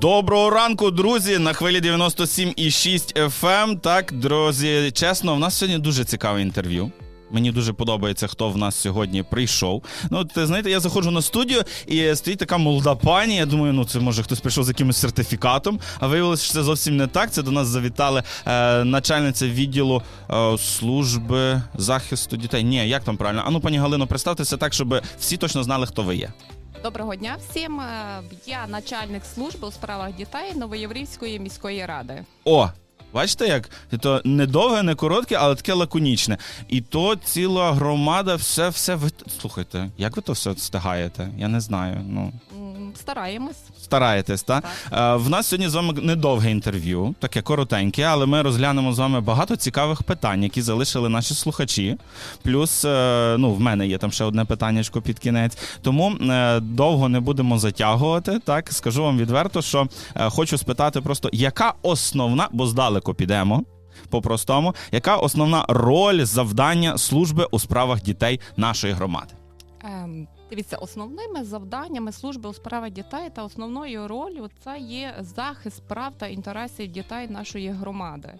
Доброго ранку, друзі, на хвилі 97,6 FM. Так, друзі, чесно, в нас сьогодні дуже цікаве інтерв'ю. Мені дуже подобається, хто в нас сьогодні прийшов. Ну, от, знаєте, я заходжу на студію і стоїть така молода пані. Я думаю, ну це може хтось прийшов з якимось сертифікатом. А виявилося, що це зовсім не так. Це до нас завітали е, начальниця відділу е, служби захисту дітей. Ні, як там правильно? А ну, пані Галино, представтеся так, щоб всі точно знали, хто ви є. Доброго дня всім. Е, Я начальник служби у справах дітей Новоєврівської міської ради. О! Бачите, як то не довге, не коротке, але таке лаконічне. І то ціла громада, все, все ви слухайте, як ви то все встигаєте? Я не знаю. Ну Стараємось. стараєтесь, та Е, в нас сьогодні з вами недовге інтерв'ю, таке коротеньке, але ми розглянемо з вами багато цікавих питань, які залишили наші слухачі. Плюс, е, ну, в мене є там ще одне питаннячко під кінець. Тому е, довго не будемо затягувати. Так скажу вам відверто, що хочу спитати просто, яка основна, бо здалеку підемо. По-простому, яка основна роль завдання служби у справах дітей нашої громади? Ем, Дивіться, основними завданнями служби у справах дітей та основною ролью це є захист прав та інтересів дітей нашої громади.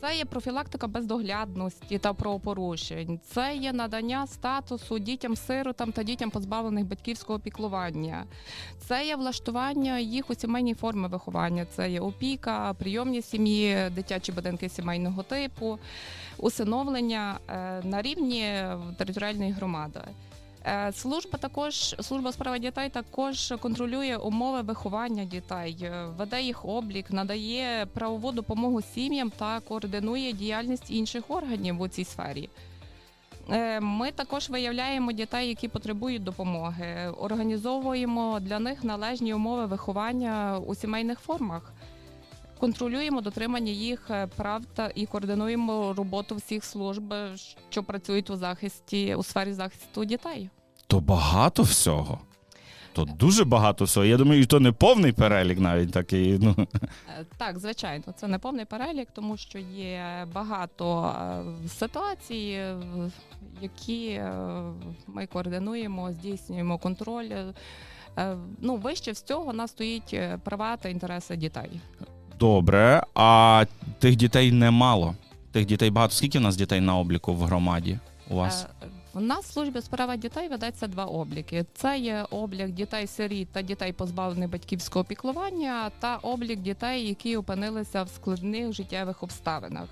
Це є профілактика бездоглядності та правопорушень. Це є надання статусу дітям-сиротам та дітям позбавлених батьківського піклування. Це є влаштування їх у сімейній форми виховання. Це є опіка, прийомні сім'ї, дитячі будинки сімейного типу, усиновлення е, на рівні територіальної громади. Е, Служба також служба у справах дітей також контролює умови виховання дітей, е, веде їх облік, надає правову допомогу сім'ям та координує діяльність інших органів у цій сфері. Е, Ми також виявляємо дітей, які потребують допомоги, організовуємо для них належні умови виховання у сімейних формах. Контролюємо дотримання їх е, прав та і координуємо роботу всіх служб, е, що працюють у захисті у сфері захисту дітей. То багато всього. То дуже багато всього. Я думаю, і то не повний перелік навіть такий. Ну. Е, Так, звичайно, це не повний перелік, тому що є багато ситуацій, які ми координуємо, здійснюємо контроль. Ну, вище всього у нас стоїть права та інтереси дітей. Добре, а тих дітей немало. Тих дітей багато. Скільки в нас дітей на обліку в громаді у вас? Е, У нас в службі у справах дітей ведеться два обліки: це є облік дітей-сиріт та дітей, позбавлених батьківського піклування, та облік дітей, які опинилися в складних життєвих обставинах.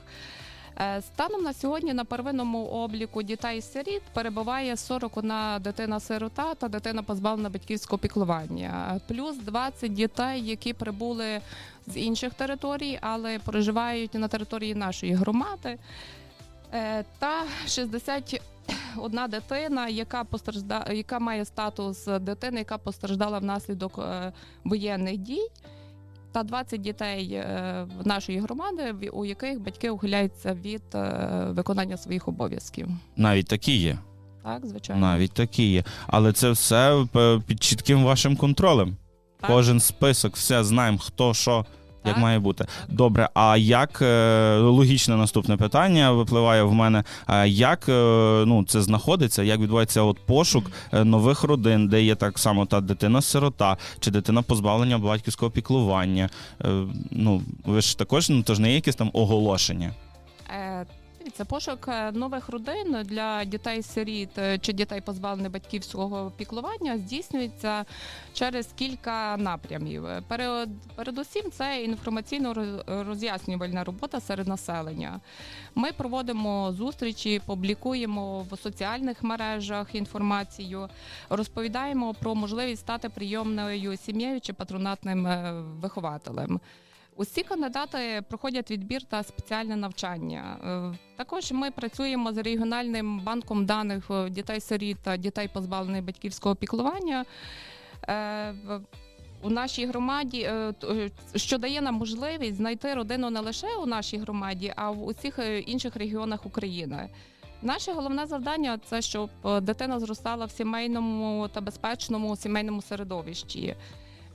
Е, Станом на сьогодні на первинному обліку дітей-сиріт перебуває 41 дитина-сирота та дитина позбавлена батьківського піклування, плюс 20 дітей, які прибули з інших територій, але проживають на території нашої громади. Е, Та 61 дитина, яка постражда... яка має статус дитини, яка постраждала внаслідок е, воєнних дій, та 20 дітей е, нашої громади, у яких батьки ухиляються від виконання своїх обов'язків. Навіть такі є. Так, звичайно. Навіть такі є. Але це все під чітким вашим контролем. Так. Кожен список, все знаємо, хто що. Як має бути добре? А як е, логічне наступне питання випливає в мене? Як е, ну це знаходиться? Як відбувається от пошук е, нових родин, де є так само та дитина-сирота чи дитина позбавлення батьківського піклування? Ну ви ж також ну то ж не є якесь там оголошення. Е, Дивіться, пошук е, нових родин для дітей-сиріт е, чи дітей позбавлених батьківського піклування здійснюється через кілька напрямів. Е, перед- Передусім, це інформаційно-роз'яснювальна робота серед населення. Ми проводимо зустрічі, публікуємо в соціальних мережах інформацію, розповідаємо про можливість стати прийомною сім'єю чи патронатним вихователем. Усі кандидати проходять відбір та спеціальне навчання. Е, Також ми працюємо з регіональним банком даних е, дітей-сиріт та дітей, позбавлених батьківського піклування. Е, У нашій громаді, що дає нам можливість знайти родину не лише у нашій громаді, а в усіх інших регіонах України. Наше головне завдання це щоб дитина зростала в сімейному та безпечному сімейному середовищі.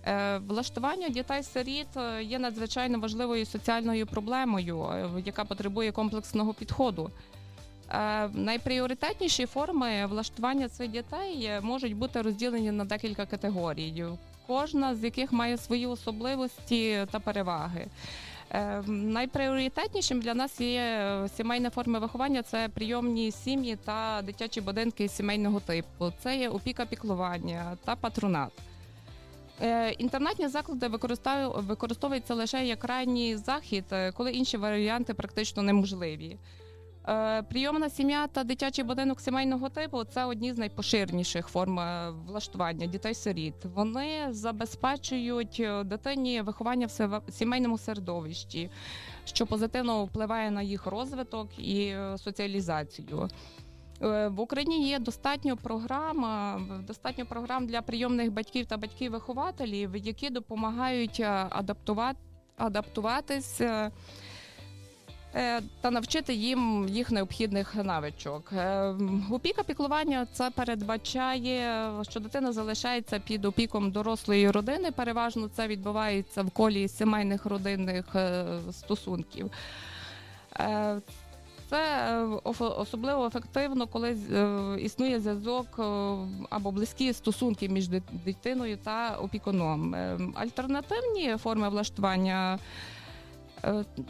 Е, Влаштування дітей-сиріт е, є надзвичайно важливою соціальною проблемою, е, яка потребує комплексного підходу. Найпріоритетніші форми влаштування цих дітей можуть бути розділені на декілька категорій. кожна з яких має свої особливості та переваги. Найпріоритетнішим для нас є сімейні форми виховання це прийомні сім'ї та дитячі будинки сімейного типу. Це є опіка піклування та патронат. Е, Інтернатні заклади використовуються лише як крайній захід, е, коли інші варіанти практично неможливі. Е, Прийомна сім'я та дитячий будинок сімейного типу це одні з найпоширеніших форм влаштування дітей-сиріт. Вони забезпечують дитині виховання в сімейному середовищі, що позитивно впливає на їх розвиток і соціалізацію. Е, В Україні є достатньо програм, достатньо програм для прийомних батьків та батьків-вихователів, які допомагають е, адаптувати, адаптуватись е, та навчити їм їх необхідних навичок. Опіка піклування це передбачає, що дитина залишається під опіком дорослої родини. Переважно це відбувається в колі сімейних родинних стосунків. Це е, особливо ефективно, коли е, існує зв'язок е, або близькі стосунки між дит- дитиною та опікуном. Е, Альтернативні форми влаштування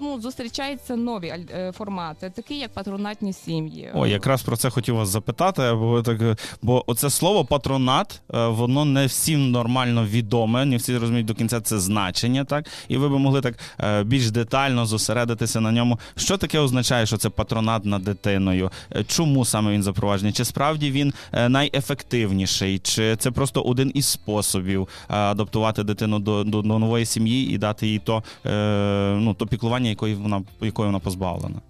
ну, зустрічаються нові е, формати, такі як патронатні сім'ї. О, якраз про це хотів вас запитати, бо так, бо оце слово патронат, е, воно не всім нормально відоме, не всі розуміють до кінця це значення, так? І ви би могли так е, більш детально зосередитися на ньому. Що таке означає, що це патронат над дитиною? Е, Чому саме він запроваджений? Чи справді він е, найефективніший? Чи це просто один із способів е, адаптувати дитину до, до, до нової сім'ї і дати їй то, е, ну, то піклування, якої вона, якої вона позбавлена?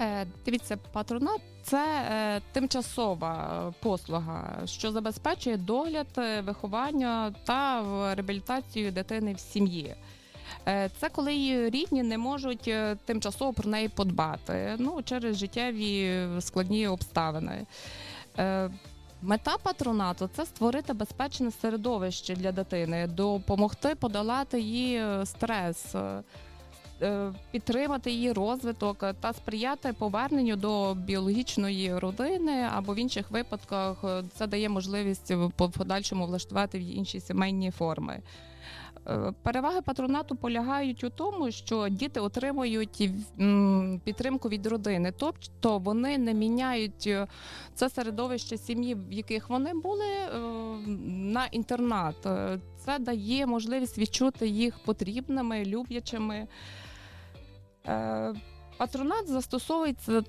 Е, Дивіться, патронат це е, тимчасова е, послуга, що забезпечує догляд, е, виховання та реабілітацію дитини в сім'ї. Е, Це коли її рідні не можуть тимчасово про неї подбати ну, через життєві складні обставини. Мета патронату це створити безпечне середовище для дитини, допомогти подолати її стрес, підтримати її розвиток е, та сприяти поверненню до біологічної родини або в інших випадках е, це дає можливість в по- подальшому влаштувати в інші сімейні форми. Е, Переваги патронату полягають у тому, що діти отримують підтримку від родини, тобто вони не міняють е, це середовище сім'ї, в яких вони були, е, на інтернат. Е, Це дає можливість відчути їх потрібними, люблячими. Е, Патронат застосовується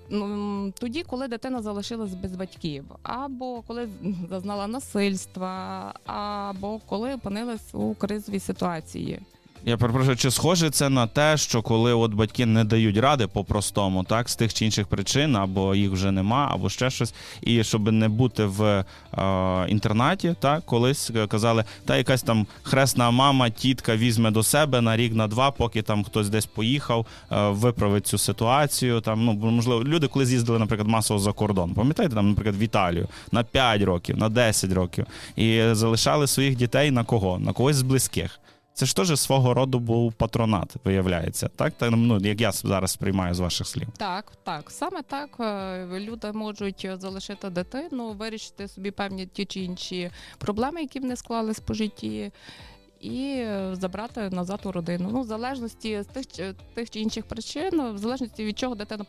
тоді, коли дитина залишилась без батьків, або коли зазнала насильства, або коли опинилась у кризовій ситуації. Я перепрошую, чи схоже це на те, що коли от батьки не дають ради по-простому, так, з тих чи інших причин, або їх вже нема, або ще щось, і щоб не бути в е, інтернаті, так, колись казали, та якась там хресна мама, тітка візьме до себе на рік, на два, поки там хтось десь поїхав, е, виправить цю ситуацію. Там, ну, можливо, люди, коли з'їздили, наприклад, масово за кордон, пам'ятаєте, там, наприклад, в Італію на 5 років, на 10 років, і залишали своїх дітей на кого? На когось з близьких. Це ж теж свого роду був патронат, виявляється. Так, так ну, як я зараз сприймаю з ваших слів. Так, так, саме так е, люди можуть залишити дитину, вирішити собі певні ті чи інші проблеми, які в них склались по житті. І забрати назад у родину. Ну, в залежності з тих, тих чи інших причин, в залежності від чого дитина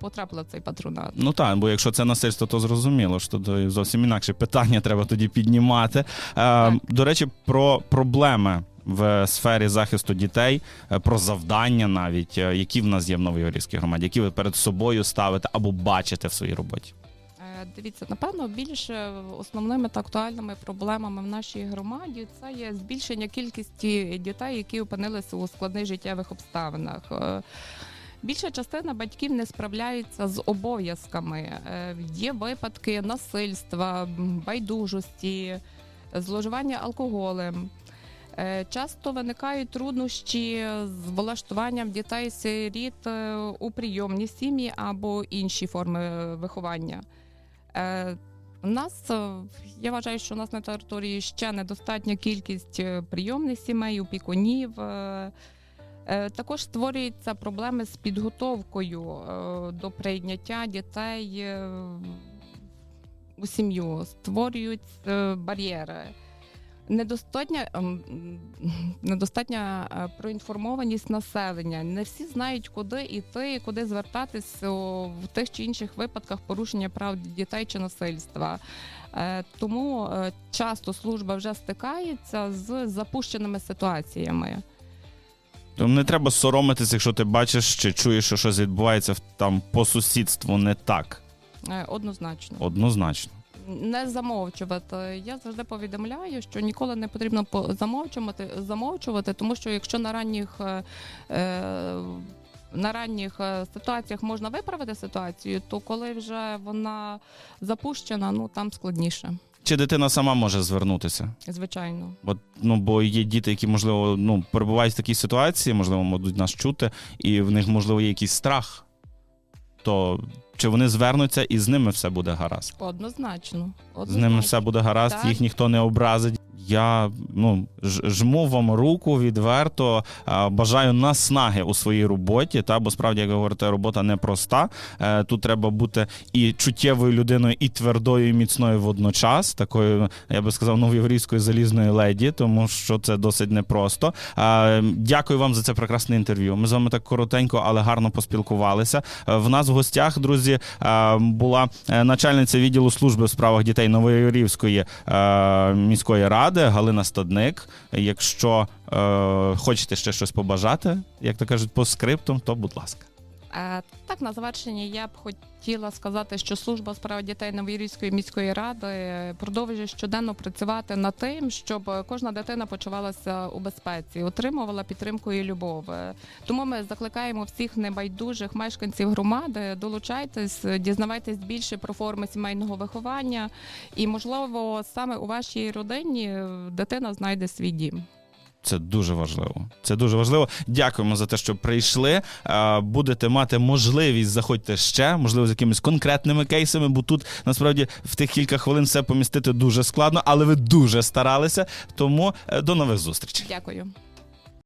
потрапила в цей патронат. Ну так, бо якщо це насильство, то зрозуміло, що то зовсім інакше питання треба тоді піднімати. Е, до речі, про проблеми в сфері захисту дітей, е, про завдання навіть, е, які в нас є в Новоєврійській громаді, які ви перед собою ставите або бачите в своїй роботі. Е, Дивіться, напевно, більш основними та актуальними проблемами в нашій громаді це є збільшення кількості дітей, які опинилися у складних життєвих обставинах. Більша частина батьків не справляється з обов'язками. Є випадки насильства, байдужості, зловживання алкоголем. Е, Часто виникають труднощі з влаштуванням дітей-сиріт е, у прийомні сім'ї або інші форми виховання. У нас е, я вважаю, що у нас на території ще недостатня кількість прийомних сімей, опікунів. Також створюються проблеми з підготовкою до прийняття дітей у сім'ю, створюють бар'єри. Недостатня, ем, недостатня е, проінформованість населення. Не всі знають, куди йти куди звертатись в тих чи інших випадках порушення прав дітей чи насильства. Е, Тому е, часто служба вже стикається з запущеними ситуаціями. Тому не треба соромитися, якщо ти бачиш чи чуєш, що щось відбувається там по сусідству не так. Однозначно. Однозначно. Не замовчувати. Я завжди повідомляю, що ніколи не потрібно по- замовчувати, замовчувати, тому що якщо на ранніх. е, е, на ранніх е, ситуаціях можна виправити ситуацію, то коли вже вона запущена, ну там складніше, Чи дитина сама може звернутися? звичайно. Бо, ну, бо є діти, які, можливо, ну, перебувають в такій ситуації, можливо, будуть нас чути, і в них, можливо, є якийсь страх. То чи вони звернуться і з ними все буде гаразд? Однозначно. З ними все буде гаразд, Так. їх ніхто не образить. Я ну, жму вам руку відверто, бажаю наснаги у своїй роботі. Та, бо справді, як ви говорите, робота непроста. Е, Тут треба бути і чуттєвою людиною, і твердою, і міцною водночас, такою, я би сказав, новоєврійською залізною леді, тому що це досить непросто. Дякую вам за це прекрасне інтерв'ю. Ми з вами так коротенько, але гарно поспілкувалися. Е, В нас в гостях, друзі, е, була начальниця відділу служби у справах дітей Новоєврівської міської ради Галина Стадник. Якщо е, хочете ще щось побажати, як то кажуть, по скриптум, то будь ласка. Е, Так, на завершення я б хотіла сказати, що служба у справах дітей Новоїрівської міської ради продовжує щоденно працювати над тим, щоб кожна дитина почувалася у безпеці, отримувала підтримку і любов. Е, Тому ми закликаємо всіх небайдужих мешканців громади долучайтесь, дізнавайтесь більше про форми сімейного виховання, і можливо саме у вашій родині дитина знайде свій дім. Це дуже важливо. Це дуже важливо. Дякуємо за те, що прийшли. Е, Будете мати можливість заходьте ще, можливо, з якимись конкретними кейсами, бо тут насправді в тих кілька хвилин все помістити дуже складно, але ви дуже старалися. Тому е, до нових зустрічей. Дякую.